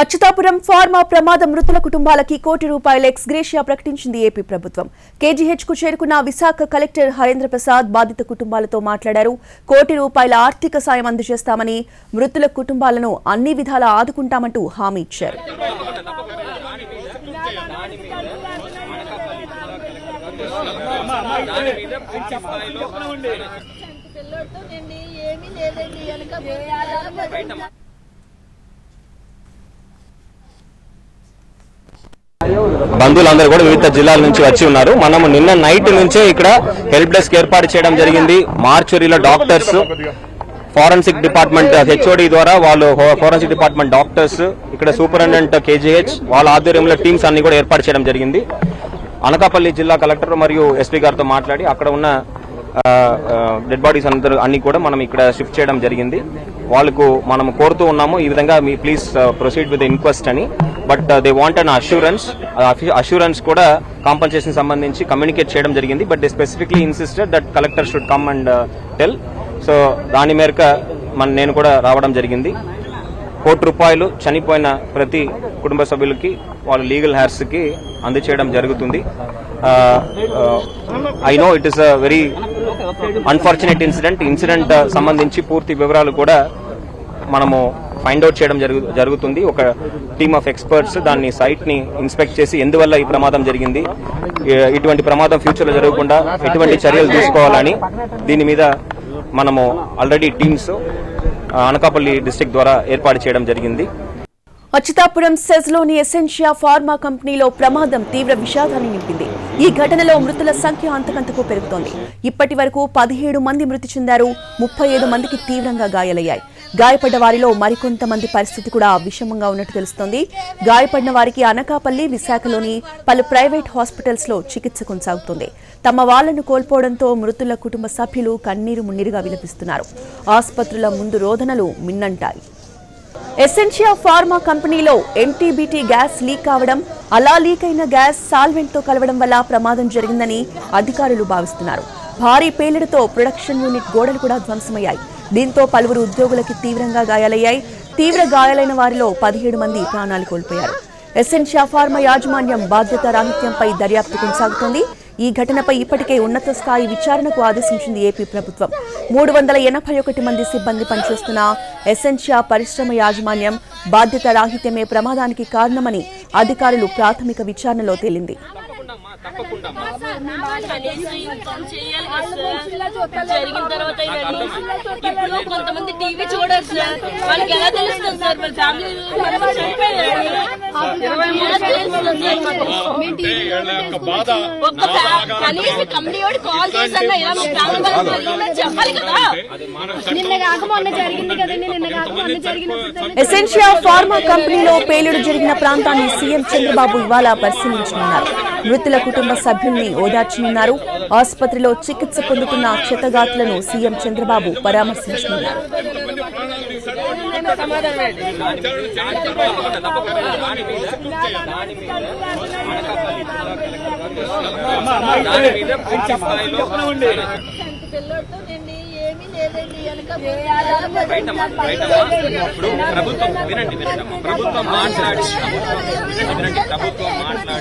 Atchutapuram pharma ప్రమాద మృతుల కుటుంబాలకి కోటి రూపాయల ఎక్స్గ్రేషియా ప్రకటించింది ఏపీ ప్రభుత్వం. కేజీహెచ్కు చేరుకున్న విశాఖ కలెక్టర్ హరేంద్ర ప్రసాద్ బాధిత కుటుంబాలతో మాట్లాడారు. కోటి రూపాయల ఆర్థిక సాయం అందజేస్తామని మృతుల కుటుంబాలను అన్ని విధాలా ఆదుకుంటామంటూ హామీ ఇచ్చారు. ఏమీ లేదండి బంధువులందరూ కూడా వివిధ జిల్లాల నుంచి వచ్చి ఉన్నారు. మనము నిన్న నైట్ నుంచే ఇక్కడ హెల్ప్ డెస్క్ ఏర్పాటు చేయడం జరిగింది. మార్చురీలో డాక్టర్స్ ఫారెన్సిక్ డిపార్ట్మెంట్ హెచ్ఓడి ద్వారా వాళ్ళు ఫారెన్సిక్ డిపార్ట్మెంట్ డాక్టర్స్ ఇక్కడ సూపరింటెండెంట్ కేజీహెచ్ వాళ్ళ ఆధ్వర్యంలో టీమ్స్ అన్ని కూడా ఏర్పాటు చేయడం జరిగింది. అనకాపల్లి జిల్లా కలెక్టర్ మరియు ఎస్పీ గారితో మాట్లాడి అక్కడ ఉన్న డెడ్ బాడీస్ అందరూ అన్ని కూడా మనం ఇక్కడ షిఫ్ట్ చేయడం జరిగింది. వాళ్ళకు మనం కోరుతూ ఉన్నాము ఈ విధంగా మీ ప్లీజ్ ప్రొసీడ్ విత్ ఇన్క్వెస్ట్ అని. But they want an assurance assurance కూడా కాంపన్సేషన్ సంబంధించి కమ్యూనికేట్ చేయడం జరిగింది. But they specifically insisted that collector should come and tell so దాని మేరకు మన నేను కూడా రావడం జరిగింది. కోటి రూపాయలు చనిపోయిన ప్రతి కుటుంబ సభ్యులకి వాళ్ళ లీగల్ హెర్స్కి అందచేయడం జరుగుతుంది. I know it is a very unfortunate incident incident సంబంధించి పూర్తి వివరాలు కూడా మనము ఫైండ్ అవుట్ చేయడం జరుగు జరుగుతుంది. ఒక టీమ్ ఆఫ్ ఎక్స్పర్ట్స్ దాన్ని సైట్ని ఇన్స్పెక్ట్ చేసి ఎందువల్ల ఈ ప్రమాదం జరిగింది ఇటువంటి ప్రమాదం ఫ్యూచర్లో జరగకుండా ఎటువంటి చర్యలు తీసుకోవాలని దీని మీద మనము ఆల్రెడీ టీమ్స్ అనకాపల్లి డిస్ట్రిక్ట్ ద్వారా ఏర్పాటు చేయడం జరిగింది. అచ్యుతాపురం సెజ్లోని ఎసెన్షియా ఫార్మా కంపెనీలో ప్రమాదం తీవ్ర విషాదాన్ని నింపింది. ఈ ఘటనలో మృతుల సంఖ్య అంతకంతకు పెరుగుతోంది. ఇప్పటి వరకు పదిహేడు మంది మృతి చెందారు ముప్పై ఐదు మందికి తీవ్రంగా గాయాలయ్యాయి. గాయపడ్డ వారిలో మరికొంతమంది పరిస్థితి కూడా విషమంగా ఉన్నట్టు తెలుస్తోంది. గాయపడిన వారికి అనకాపల్లి విశాఖలోని పలు ప్రైవేట్ హాస్పిటల్స్లో చికిత్స కొనసాగుతుంది. తమ వాళ్ళను కోల్పోవడంతో మృతుల కుటుంబ సభ్యులు కన్నీరు మున్నీరుగా విలపిస్తున్నారు. ఆసుపత్రుల ముందు రోదనలు మిన్నంటాయి. ఎసెన్షియా ఫార్మా కంపెనీలో ఎంటీబీటీ గ్యాస్ లీక్ కావడం అలా లీక్ అయిన గ్యాస్ సాల్వెంట్తో కలవడం వల్ల ప్రమాదం జరిగిందని అధికారులు భావిస్తున్నారు. భారీ పేలుడుతో ప్రొడక్షన్ యూనిట్ గోడలు కూడా ధ్వంసమయ్యాయి. దీంతో పలువురు ఉద్యోగులకి తీవ్రంగా గాయాలయ్యాయి. తీవ్ర గాయాలైన వారిలో పదిహేడు మంది ప్రాణాలు కోల్పోయారు. ఎసెన్షియా ఫార్మా యాజమాన్యం బాధ్యత రాహిత్యంపై దర్యాప్తు కొనసాగుతోంది. ఈ ఘటనపై ఇప్పటికే ఉన్నత స్థాయి విచారణకు ఆదేశించింది ఏపీ ప్రభుత్వం మూడు వందల ఎనభై ఒకటి మంది సిబ్బంది పనిచేస్తున్న ఎసెన్షియా పరిశ్రమ యాజమాన్యం బాధ్యత రాహిత్యమే ప్రమాదానికి కారణమని అధికారులు ప్రాథమిక విచారణలో తేలింది జరిగిన తర్వాత ఇప్పుడు కొంతమంది టీవీ చూడరు సార్ వాళ్ళకి ఎలా తెలుస్తుంది సార్ వాళ్ళ ఫ్యామిలీ తెలుస్తుంది సార్ మాకు? ఒక్క ఫ్యా- కనీసం కంపెనీ వాడు కాల్ చేసన్నా ఇలా మా ఫ్యామిలీ వాళ్ళకి చెప్పాలి కదా. నిన్న కాక మొన్న జరిగింది కదండి నిన్న కాక మొన్న జరిగినప్పుడు ఎసెన్షియా ఫార్మా కంపెనీలో పేలుడు జరిగిన ప్రాంతాన్ని సీఎం చంద్రబాబు ఇవాళ పరిశీలించనున్నారు. మృతుల కుటుంబ సభ్యుల్ని ఓదార్చనున్నారు. ఆసుపత్రిలో చికిత్స పొందుతున్న క్షతగాత్రులను సీఎం చంద్రబాబు పరామర్శించనున్నారు. ప్రభుత్వం వినండి వినండి. ప్రభుత్వం మాట్లాడి. వినండి ప్రభుత్వం మాట్లాడి.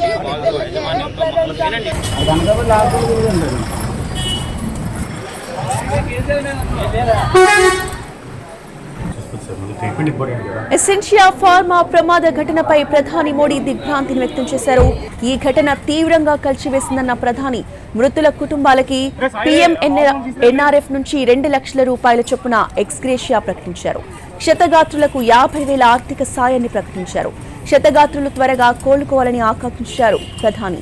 ఎసెన్షియా ఫార్మా ప్రమాద ఘటనపై ప్రధాని మోడీ దిగ్భ్రాంతిని వ్యక్తం చేశారు. ఈ ఘటన తీవ్రంగా కలిచివేసిందన్న ప్రధాని మృతుల కుటుంబాలకి పీఎం ఎన్ఆర్ఎఫ్ నుంచి రెండు లక్షల రూపాయల చొప్పున ఎక్స్గ్రేషియా ప్రకటించారు. క్షతగాత్రులకు యాభై వేల ఆర్థిక సాయాన్ని ప్రకటించారు. క్షతగాత్రులు త్వరగా కోలుకోవాలని ఆకాంక్షించారు ప్రధాని.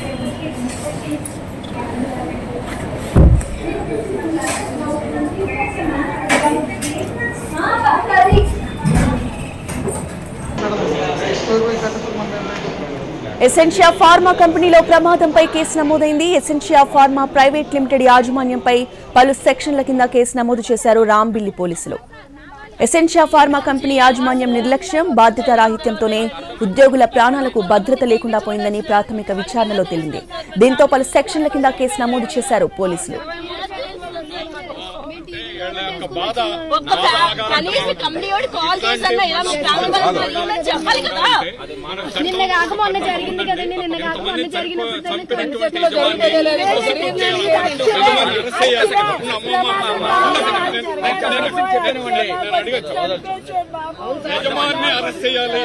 ఎసెన్షియా ఫార్మా కంపెనీలో ప్రమాదంపై కేసు నమోదైంది. ఎసెన్షియా ఫార్మా ప్రైవేట్ లిమిటెడ్ యాజమాన్యంపై పలు సెక్షన్ల కింద కేసు నమోదు చేశారు రాంబిల్లి పోలీసులు. ఎసెన్షియా ఫార్మా కంపెనీ యాజమాన్యం నిర్లక్ష్యం బాధ్యత రాహిత్యంతోనే ఉద్యోగుల ప్రాణాలకు భద్రత లేకుండా పోయిందని ప్రాథమిక విచారణలో తేలింది. దీంతో పలు సెక్షన్ల కింద కేసు నమోదు చేశారు పోలీసులు. ఒక్క ఫ్యా- కనీసం కంపెనీ వాడు కాల్ చేసన్నా ఇలా మా ప్రాణం బతుకుతుందని చెప్పాలి కదా? నిన్న కాక మొన్న జరిగింది కదండి. నిన్న కాక మొన్న జరిగినప్పుడు యజమాని అరెస్ట్ చేయాలి.